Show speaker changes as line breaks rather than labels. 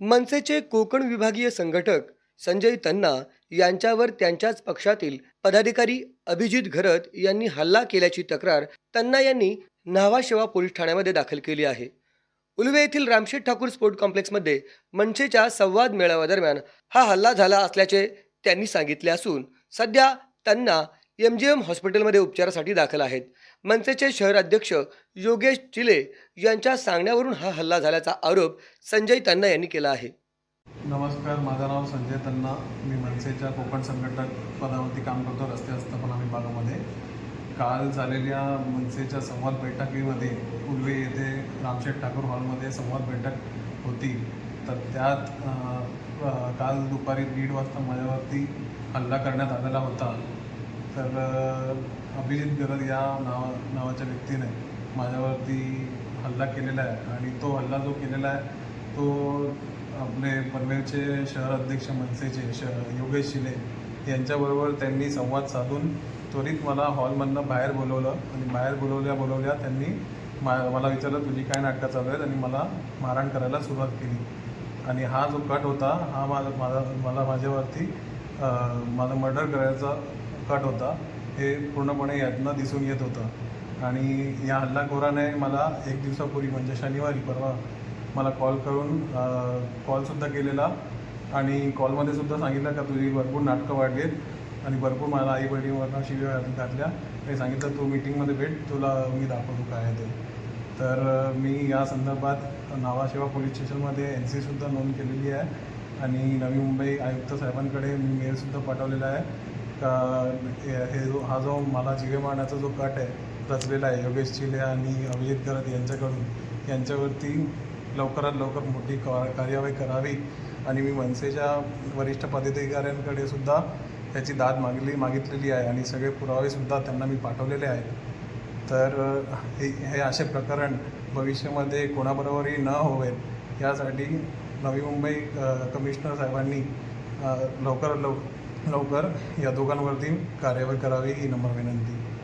मनसेचे कोकण विभागीय संघटक संजय तन्ना यांच्यावर त्यांच्याच पक्षातील पदाधिकारी अभिजित घरत यांनी हल्ला केल्याची तक्रार तन्ना यांनी न्हावाशेवा पोलीस ठाण्यामध्ये दाखल केली आहे. उलवे येथील रामशेठ ठाकूर स्पोर्ट कॉम्प्लेक्समध्ये मनसेच्या संवाद मेळाव्यादरम्यान हा हल्ला झाला असल्याचे त्यांनी सांगितले असून सध्या त्यांना एम जी एम हॉस्पिटलमध्ये उपचारासाठी दाखल आहेत. मनसेचे शहर अध्यक्ष योगेश चिले यांच्या सांगण्यावरून हा हल्ला झाल्याचा आरोप संजय तन्ना यांनी केला आहे.
नमस्कार माझं नाव संजय तन्ना. मी मनसेच्या कोकण संघटक पदावरती काम करतो रस्ते व्यवस्थापना विभागामध्ये. काल झालेल्या मनसेच्या संवाद बैठकीमध्ये उर्वे येथे रामशेठ ठाकूर हॉलमध्ये संवाद बैठक होती. तर त्यात काल दुपारी दीड वाजता माझ्यावरती हल्ला करण्यात आलेला होता. तर अभिजित गरज या नावा नावाच्या व्यक्तीने माझ्यावरती हल्ला केलेला आहे आणि तो हल्ला जो केलेला आहे तो आपले पनवेलचे शहर अध्यक्ष मनसेचे श योगेश शिले यांच्याबरोबर त्यांनी संवाद साधून त्वरित मला हॉलमधनं बाहेर बोलवलं आणि बाहेर बोलवल्या बोलवल्या त्यांनी मा मला विचारलं तुझी काय नाटकं चालू आहेत? आणि मला मारहाण करायला सुरुवात केली. आणि हा जो कट होता हा माझा माझा मला माझ्यावरती माझं मर्डर करायचा कट होता. हे पूर्णपणे यातनं दिसून येत होतं. आणि या हल्लाखोराने मला एक दिवसापूर्वी म्हणजे शनिवारी परवा मला कॉल करून कॉलसुद्धा केलेला. आणि कॉलमध्ये सुद्धा सांगितलं का तुझी भरपूर नाटकं वाढलीत आणि भरपूर मला आई बहिणीवरनं शिव्या घातल्या. ते सांगितलं तू मीटिंगमध्ये भेट. तुला मी दाखवतो काय ते. तर मी या संदर्भात नावाशेवा पोलीस स्टेशनमध्ये एन सीसुद्धा नोंद केलेली आहे. आणि नवी मुंबई आयुक्त साहेबांकडे मी मेलसुद्धा पाठवलेला आहे. का हे हे जो हा जो मला जिवे मारण्याचा जो कट आहे रचलेला आहे योगेश चिले आणि अभिजित करत यांच्याकडून यांच्यावरती लवकरात लवकर मोठी का कार्यवाही करावी. आणि मी मनसेच्या वरिष्ठ पदाधिकाऱ्यांकडे सुद्धा त्याची दाद मागली मागितलेली आहे. आणि सगळे पुरावेसुद्धा त्यांना मी पाठवलेले आहेत. तर हे हे असे प्रकरण भविष्यामध्ये कोणाबरोबरही न होवेत यासाठी नवी मुंबई कमिशनर साहेबांनी लवकरात लवकर लव लवकर या दोघांवरती कार्यवाही करावी ही नम्र विनंती.